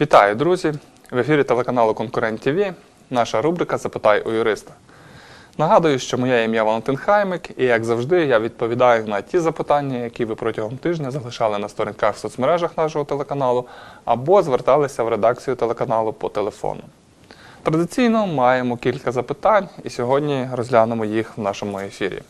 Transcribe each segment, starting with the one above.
Вітаю, друзі! В ефірі телеканалу Конкурент ТВ. Наша рубрика Запитай у юриста. Нагадую, що моє ім'я Валентин Хаймик, і як завжди, я відповідаю на ті запитання, які ви протягом тижня залишали на сторінках в соцмережах нашого телеканалу, або зверталися в редакцію телеканалу по телефону. Традиційно маємо кілька запитань, і сьогодні розглянемо їх в нашому ефірі.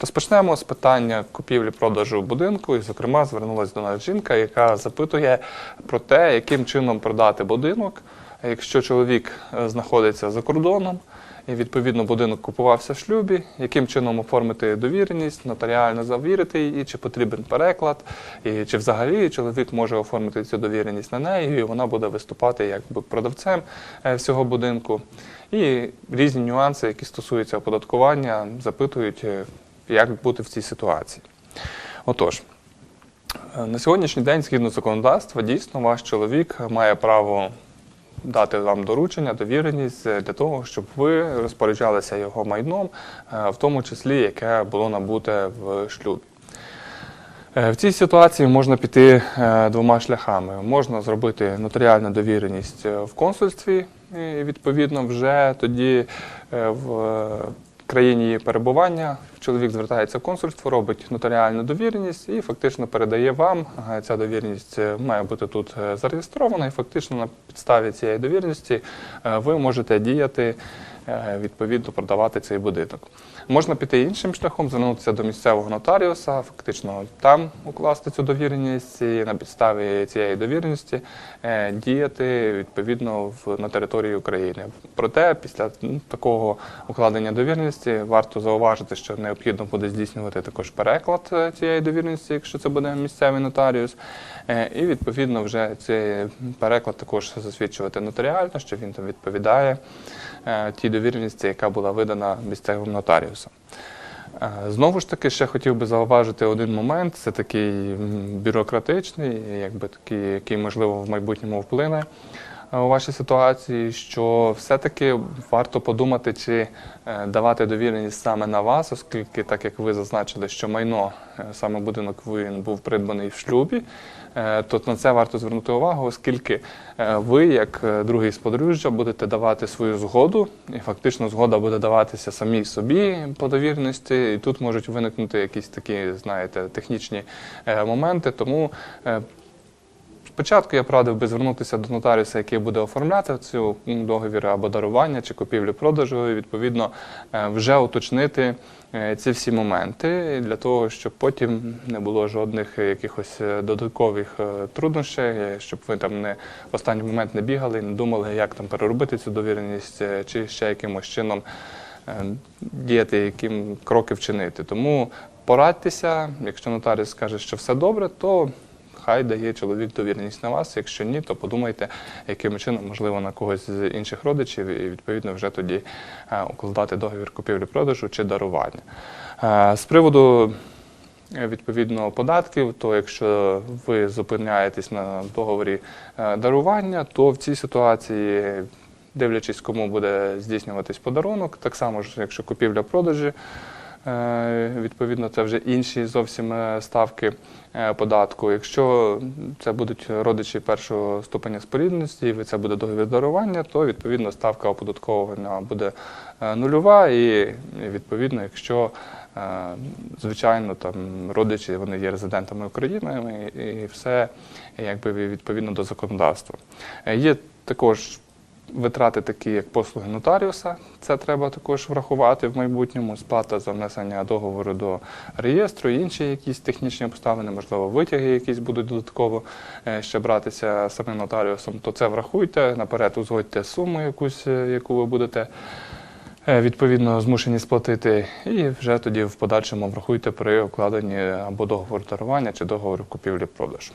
Розпочнемо з питання купівлі-продажу будинку, і, зокрема, звернулася до нас жінка, яка запитує про те, яким чином продати будинок, якщо чоловік е, знаходиться за кордоном, і відповідно будинок купувався в шлюбі, яким чином оформити довіреність, нотаріально завірити її, чи потрібен переклад, і чи взагалі чоловік може оформити цю довіреність на неї, і вона буде виступати якби продавцем е, всього будинку. І різні нюанси, які стосуються оподаткування, запитують, е, як бути в цій ситуації. Отож, е, на сьогоднішній день, згідно законодавства, дійсно ваш чоловік має право дати вам доручення, довіреність для того, щоб ви розпоряджалися його майном, е, в тому числі яке було набуте в шлюбі. Е, В цій ситуації можна піти двома шляхами. Можна зробити нотаріальну довіреність в консульстві, і відповідно вже тоді в країні її перебування чоловік звертається в консульство, робить нотаріальну довіреність і фактично передає вам. Е, Ця довіреність е, має бути тут е, зареєстрована, і фактично на підставі цієї довіреності ви можете діяти відповідно продавати цей будинок. Можна піти іншим шляхом, звернутися до місцевого нотаріуса, фактично там укласти цю довіреність і на підставі цієї довіреності е, діяти відповідно на території України. Проте після такого укладення довіреності варто зауважити, що необхідно буде здійснювати також переклад е, цієї довіреності, якщо це буде місцевий нотаріус. Е, І відповідно вже цей переклад також засвідчувати нотаріально, що він там відповідає е, тій довіреності, яка була видана місцевим нотаріусом. Е, Знову ж таки, ще хотів би зауважити один момент. Це такий бюрократичний, якби такий, який можливо в майбутньому вплине у вашій ситуації, що все-таки варто подумати, чи давати довіреність саме на вас, оскільки, так як ви зазначили, що майно, саме будинок він був придбаний в шлюбі, то на це варто звернути увагу, оскільки е, ви, як е, другий з подружжя, будете давати свою згоду, і фактично згода буде даватися самій собі по довірності, і тут можуть виникнути якісь такі, знаєте, технічні е, моменти. Тому е, Спочатку я порадив би звернутися до нотаріуса, який буде оформляти цю договір або дарування чи купівлю-продажу, і відповідно е, вже уточнити е, ці всі моменти для того, щоб потім не було жодних якихось е, додаткових труднощів, щоб ви там не в останній момент не бігали, не думали, як там переробити цю довіреність, чи ще якимось чином діяти, яким кроки вчинити. Тому порадьтеся, якщо нотаріус скаже, що все добре, то хай дає чоловік довіреність на вас. Якщо ні, то подумайте, яким чином, можливо, на когось з інших родичів, і відповідно вже тоді е, укладати договір купівлі-продажу чи дарування. Е, З приводу е, відповідно податків, то якщо ви зупиняєтесь на договорі дарування, то в цій ситуації. Дивлячись, кому буде здійснюватись подарунок, так само ж, якщо купівля-продажі, Відповідно, це вже інші зовсім е, ставки е, податку. Якщо це будуть родичі першого ступеня спорідності, і це буде договір дарування, то відповідно ставка оподатковування буде е, нульова. І відповідно, якщо е, звичайно там родичі вони є резидентами України, і все якби відповідно до законодавства. Е, Є також Витрати такі, як послуги нотаріуса, це треба також врахувати в майбутньому. Сплата за внесення договору до реєстру, інші якісь технічні обставини, можливо, витяги якісь будуть додатково е, ще братися самим нотаріусом. То це врахуйте, наперед узгодьте суму якусь, е, яку ви будете е, відповідно змушені сплатити, і вже тоді в подальшому врахуйте при укладенні або договору дарування чи договору купівлі-продажу.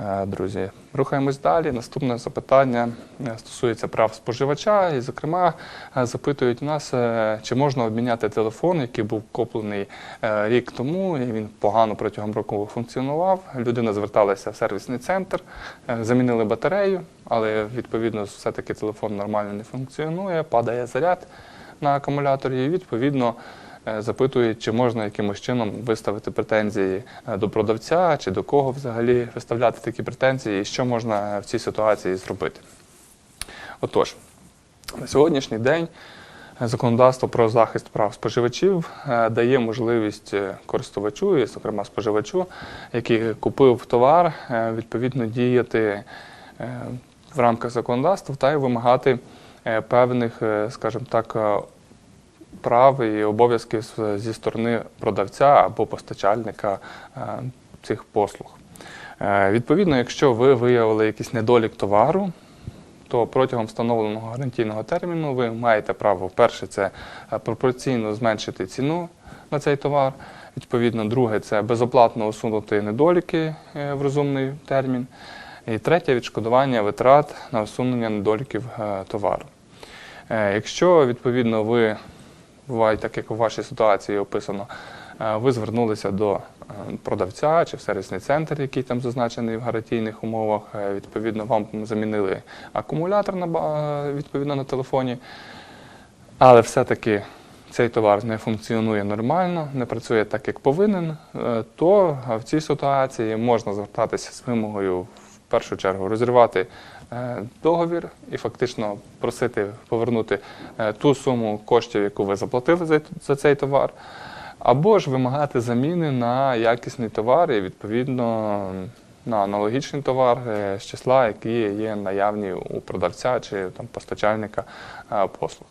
Е, Друзі, рухаємось далі. Наступне запитання е, стосується прав споживача, і, зокрема, е, запитують нас, чи можна обміняти телефон, який був куплений рік тому, і він погано протягом року функціонував. Людина зверталася в сервісний центр, замінили батарею, але відповідно все-таки телефон нормально не функціонує, падає заряд на акумуляторі, і відповідно запитують, чи можна якимось чином виставити претензії е, до продавця, чи до кого взагалі виставляти такі претензії, і що можна в цій ситуації зробити. Отож, на сьогоднішній день законодавство про захист прав споживачів е, дає можливість е, користувачу, і, зокрема споживачу, який купив товар, е, відповідно діяти е, в рамках законодавства та й вимагати е, певних, е, скажімо так, е, прав і обов'язків зі сторони продавця або постачальника е, цих послуг. Е, Відповідно, якщо ви виявили якийсь недолік товару, то протягом встановленого гарантійного терміну ви маєте право, перше, це е, пропорційно зменшити ціну на цей товар. Відповідно, друге це безоплатно усунути недоліки в розумний термін. І третє відшкодування витрат на усунення недоліків товару. Якщо відповідно ви буває так, як у вашій ситуації описано, е, ви звернулися до е, продавця чи в сервісний центр, який там зазначений в гарантійних умовах. е, Відповідно, вам замінили акумулятор на відповідно на телефоні, але все-таки цей товар не функціонує нормально, не працює так, як повинен, то в цій ситуації можна звертатися з вимогою в першу чергу розірвати договір і фактично просити повернути е, ту суму коштів, яку ви заплатили за, цей товар, або ж вимагати заміни на якісний товар і відповідно на аналогічний товар е, з числа, які є наявні у продавця чи там постачальника е, послуг.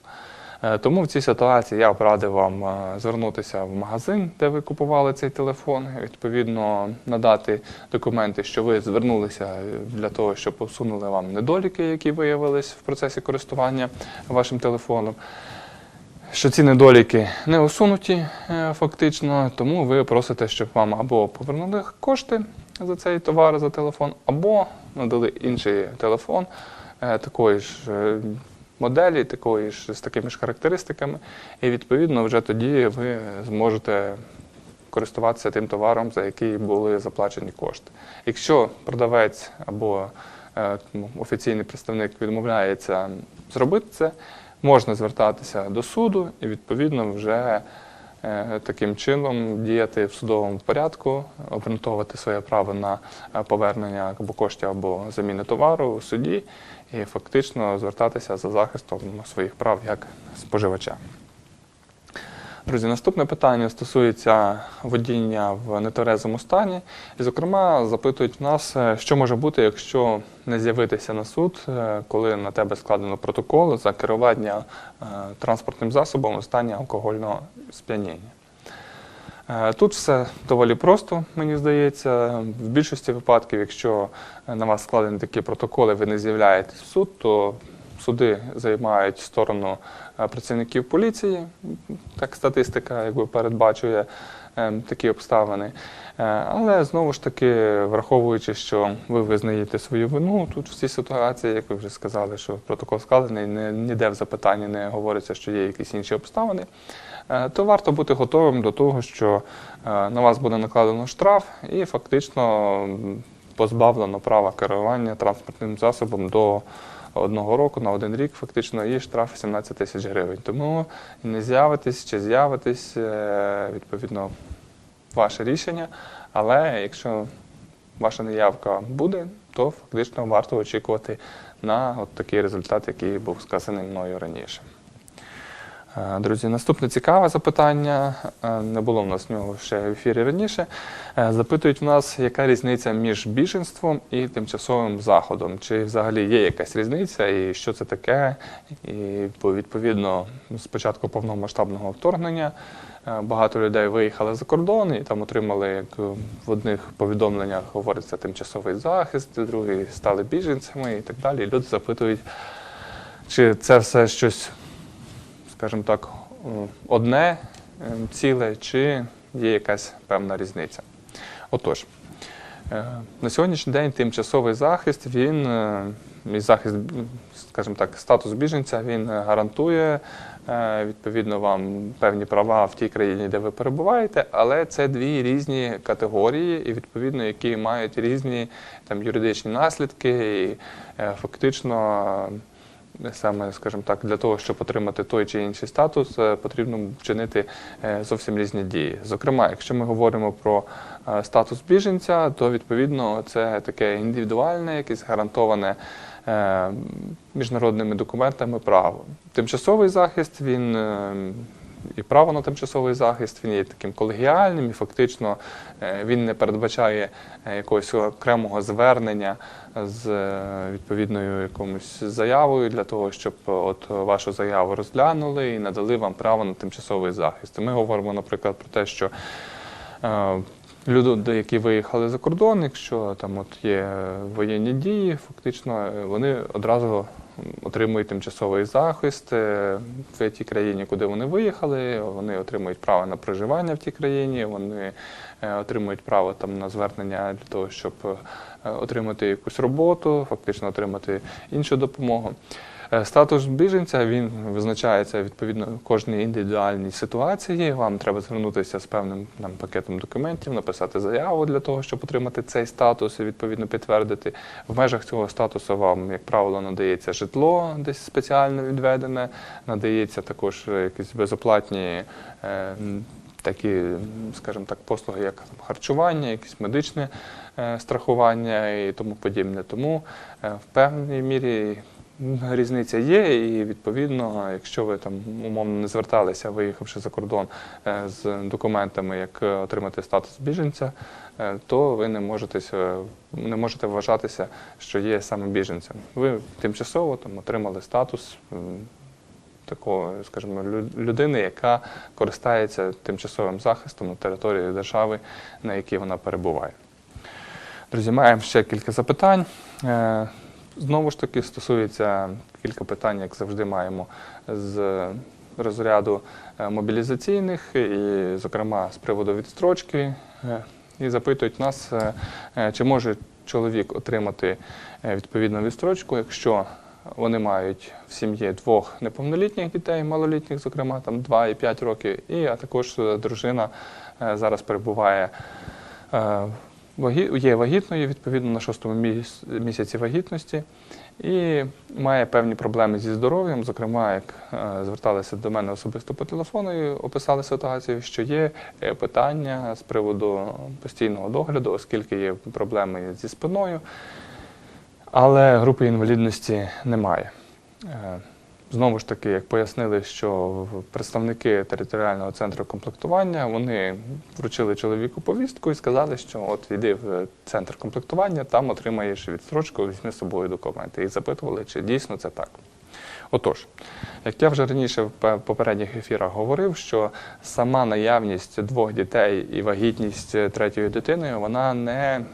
Е, Тому в цій ситуації я б радив вам е, звернутися в магазин, де ви купували цей телефон, відповідно надати документи, що ви звернулися е, для того, щоб усунули вам недоліки, які виявились в процесі користування вашим телефоном. Що ці недоліки не усунуті фактично, тому ви просите, щоб вам або повернули кошти за цей товар, за телефон, або надали інший телефон такої ж моделі, такої ж з такими ж характеристиками, і відповідно вже тоді ви зможете користуватися тим товаром, за який були заплачені кошти. Якщо продавець або е, ну, офіційний представник відмовляється зробити це, можна звертатися до суду і відповідно вже таким чином діяти в судовому порядку, обґрунтовувати своє право на е, повернення або коштів або заміни товару у суді і фактично звертатися за захистом своїх прав як споживача. Друзі, наступне питання стосується водіння в нетверезому стані. І, зокрема, запитують нас, е, що може бути, якщо не з'явитися на суд, е, коли на тебе складено протокол за керування е, транспортним засобом у стані алкогольного сп'яніння. Тут все доволі просто, мені здається. В більшості випадків, якщо на вас складені такі протоколи, ви не з'являєтесь в суд, то суди займають сторону е, працівників поліції. Так статистика якби передбачує е, такі обставини. Е, Але знову ж таки, враховуючи, що ви визнаєте свою вину тут в цій ситуації, як ви вже сказали, що протокол складений, ніде в запитанні не говориться, що є якісь інші обставини, то варто бути готовим до того, що на вас буде накладено штраф і фактично позбавлено права керування транспортним засобом до одного року на один рік, фактично, і штраф 17 тисяч гривень. Тому не з'явитись чи з'явитесь, е, відповідно, ваше рішення. Але якщо ваша неявка буде, то фактично варто очікувати на от такий результат, який був сказаний мною раніше. Е, Друзі, наступне цікаве запитання. е, Не було в нас нього ще в ефірі раніше. Е, Запитують в нас, яка різниця між біженством і тимчасовим заходом. Чи взагалі є якась різниця, і що це таке? І відповідно з початку повномасштабного вторгнення багато людей виїхали за кордон і там отримали, як в одних повідомленнях говориться, тимчасовий захист, в другі стали біженцями і так далі. Люди запитують, чи це все щось скажімо так, одне е, ціле, чи є якась певна різниця. Отож, е, на сьогоднішній день тимчасовий захист, він е, і захист, скажімо так, статус біженця, він гарантує відповідно вам певні права в тій країні, де ви перебуваєте, але це дві різні категорії, і відповідно, які мають різні там юридичні наслідки, і фактично. Саме, скажімо так, для того, щоб отримати той чи інший статус, е, потрібно вчинити е, зовсім різні дії. Зокрема, якщо ми говоримо про е, статус біженця, то відповідно це таке індивідуальне, якесь гарантоване міжнародними документами право. Тимчасовий захист він. І право на тимчасовий захист він є таким колегіальним, і фактично е, він не передбачає е, якогось окремого звернення з е, відповідною якомусь заявою для того, щоб от вашу заяву розглянули і надали вам право на тимчасовий захист. Ми говоримо, наприклад, про те, що люди, які виїхали за кордон, якщо там от є воєнні дії, фактично вони одразу отримують тимчасовий захист е, в тій країні, куди вони виїхали. Вони отримують право на проживання в тій країні, вони е, отримують право там на звернення для того, щоб е, отримати якусь роботу, фактично отримати іншу допомогу. Е, Статус біженця він визначається відповідно кожній індивідуальній ситуації. Вам треба звернутися з певним там, пакетом документів, написати заяву для того, щоб отримати цей статус і відповідно підтвердити. В межах цього статусу вам, як правило, надається житло десь спеціально відведене, надається також якісь безоплатні. е, Такі, скажімо так, послуги, як харчування, якесь медичне е, страхування і тому подібне. Тому е, в певній мірі Різниця є, і відповідно, якщо ви там умовно не зверталися, виїхавши за кордон е, з документами, як е, отримати статус біженця, е, то ви не можете, не можете вважатися, що є саме біженцем. Ви тимчасово там отримали статус такого, скажімо, лю- людини, яка користається тимчасовим захистом на території держави, на якій вона перебуває. Друзі, маємо ще кілька запитань. Знову ж таки, стосується кілька питань, як завжди маємо з розряду е, мобілізаційних, і, зокрема, з приводу відстрочки. Е, І запитують нас, е, чи може чоловік отримати відповідну відстрочку, якщо вони мають в сім'ї двох неповнолітніх дітей, малолітніх, зокрема, там 2 і 5 років, і а також дружина зараз перебуває є вагітною, відповідно, на шостому місяці вагітності, і має певні проблеми зі здоров'ям. Зокрема, як е, зверталися до мене особисто по телефону і описали ситуацію, що є е, питання з приводу постійного догляду, оскільки є проблеми зі спиною, але групи інвалідності немає. Знову ж таки, як пояснили, що представники територіального центру комплектування вони вручили чоловіку повістку і сказали, що от йди в центр комплектування, там отримаєш відстрочку, візьми з собою документи. І запитували, чи дійсно це так. Отож, як я вже раніше в попередніх ефірах говорив, що сама наявність двох дітей і вагітність третьої дитини, вона не,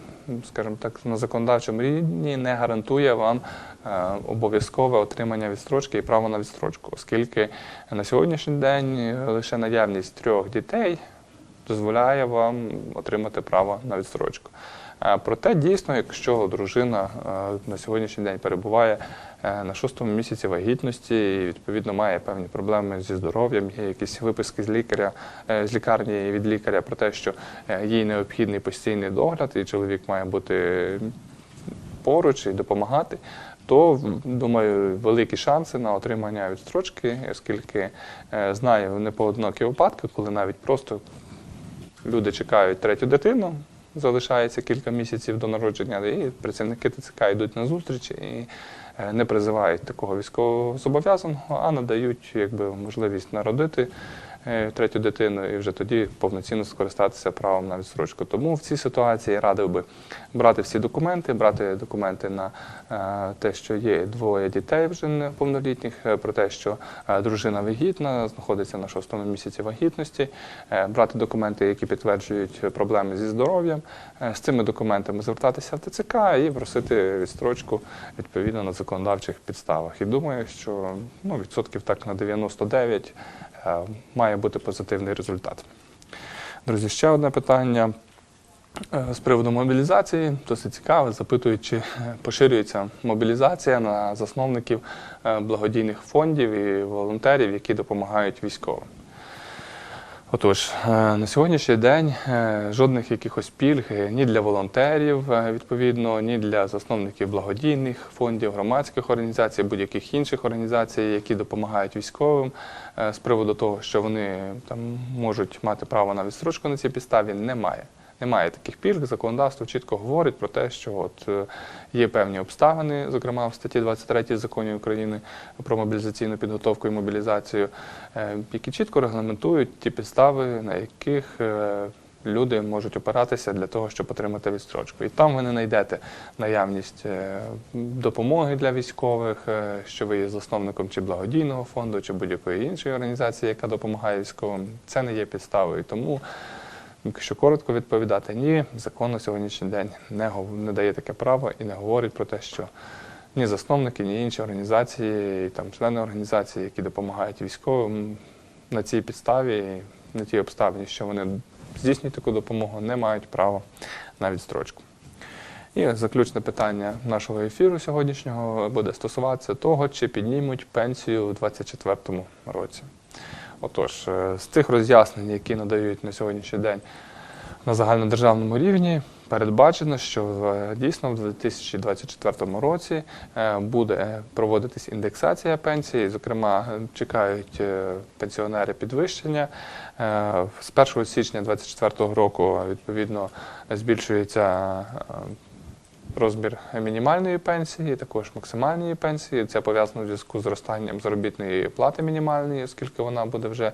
скажімо так, на законодавчому рівні не гарантує вам е, обов'язкове отримання відстрочки і право на відстрочку, оскільки на сьогоднішній день е, лише наявність трьох дітей дозволяє вам отримати право на відстрочку. Проте дійсно, якщо дружина е, на сьогоднішній день перебуває е, на шостому місяці вагітності і відповідно має певні проблеми зі здоров'ям, є якісь виписки з лікаря, е, з лікарні від лікаря про те, що їй необхідний постійний догляд, і чоловік має бути поруч і допомагати, то думаю, великі шанси на отримання відстрочки, оскільки знаю непоодинокі випадки, коли навіть просто люди чекають третю дитину, залишається кілька місяців до народження, і працівники ТЦК йдуть на зустріч і е, не призивають такого військового зобов'язаного, а надають якби, можливість народити третю дитину і вже тоді повноцінно скористатися правом на відстрочку. Тому в цій ситуації радив би брати всі документи, брати документи на е, те, що є двоє дітей вже неповнолітніх, е, про те, що е, дружина вагітна, знаходиться на шостому місяці вагітності, е, брати документи, які підтверджують проблеми зі здоров'ям, е, з цими документами звертатися в ТЦК і просити відстрочку відповідно на законодавчих підставах. І думаю, що ну, відсотків так на 99 е, має бути позитивний результат. Друзі, ще одне питання. Е, З приводу мобілізації досить цікаве. Запитують, чи е, поширюється мобілізація на засновників е, благодійних фондів і волонтерів, які допомагають військовим. Отож, е, на сьогоднішній день е, жодних якихось пільг е, ні для волонтерів, відповідно, ні для засновників благодійних фондів, громадських організацій, будь-яких інших організацій, які допомагають військовим з приводу того, що вони там можуть мати право на відстрочку на цій підставі, немає. Немає таких пільг. Законодавство чітко говорить про те, що от е, є певні обставини, зокрема в статті 23 закону України про мобілізаційну підготовку і мобілізацію, е, які чітко регламентують ті підстави, на яких е, люди можуть опиратися для того, щоб отримати відстрочку. І там ви не знайдете наявність допомоги для військових, що ви є засновником чи благодійного фонду, чи будь-якої іншої організації, яка допомагає військовим. Це не є підставою. Тому Якщо коротко відповідати, ні, закон на сьогоднішній день не, не дає таке право і не говорить про те, що ні засновники, ні інші організації, і там члени організації, які допомагають військовим на цій підставі, на тій обставині, що вони здійснюють таку допомогу, не мають права на відстрочку. І заключне питання нашого ефіру сьогоднішнього буде стосуватися того, чи піднімуть пенсію у 2024 році. Отож, е, з цих роз'яснень, які надають на сьогоднішній день на загальнодержавному рівні, передбачено, що е, дійсно в 2024 році е, буде проводитись індексація пенсії. Зокрема, чекають пенсіонери підвищення. З 1 січня 2024 року відповідно збільшується розмір мінімальної пенсії, також максимальної пенсії. Це пов'язано в зв'язку з зростанням заробітної плати мінімальної, оскільки вона буде вже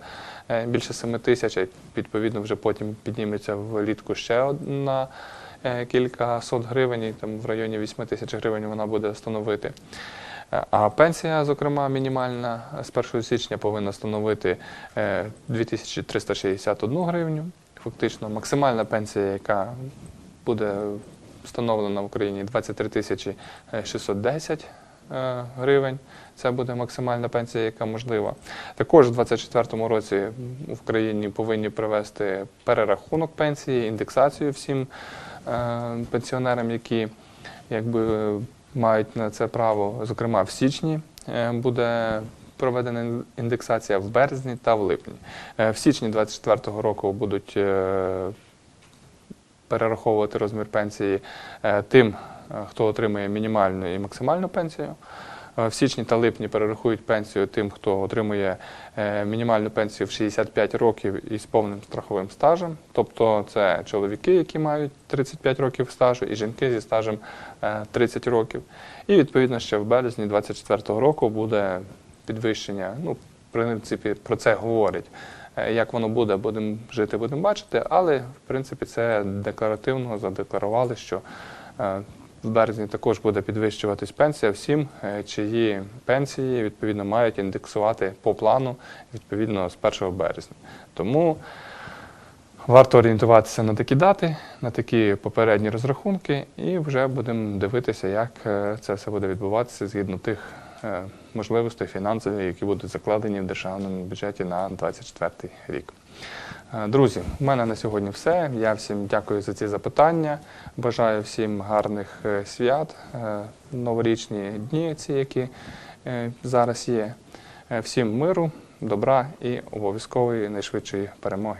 е, більше 7 тисяч, відповідно вже потім підніметься влітку ще одна е, кілька сот гривень, там в районі 8 тисяч гривень вона буде становити. Е, А пенсія, зокрема, мінімальна з 1 січня повинна становити е, 2361 гривню. Фактично, максимальна пенсія, яка буде встановлена в Україні 23 тисячі 610 е, гривень. Це буде максимальна пенсія, яка можлива. Також у 2024 році в Україні повинні провести перерахунок пенсії, індексацію всім е, пенсіонерам, які якби мають на це право. Зокрема, в січні е, буде проведена індексація в березні та в липні. Е, В січні 2024 року будуть е, перераховувати розмір пенсії е, тим, е, хто отримує мінімальну і максимальну пенсію. Е, В січні та липні перерахують пенсію тим, хто отримує мінімальну пенсію в 65 років із повним страховим стажем. Тобто це чоловіки, які мають 35 років стажу, і жінки зі стажем е, 30 років. І відповідно ще в березні 2024 року буде підвищення. Ну, в принципі, про це говорять. Е, Як воно буде, будемо жити, будемо бачити. Але в принципі це декларативно задекларували, що е, в березні також буде підвищуватись пенсія всім, е, чиї пенсії відповідно мають індексувати по плану відповідно з 1 березня. Тому варто орієнтуватися на такі дати, на такі попередні розрахунки, і вже будемо дивитися, як це все буде відбуватися згідно тих можливостей фінансових, які будуть закладені в державному бюджеті на 2024 рік. Е, Друзі, в мене на сьогодні все. Я всім дякую за ці запитання. Бажаю всім гарних е, свят, е, новорічні дні, ці, які е, зараз є. Е, Всім миру, добра і обов'язкової найшвидшої перемоги.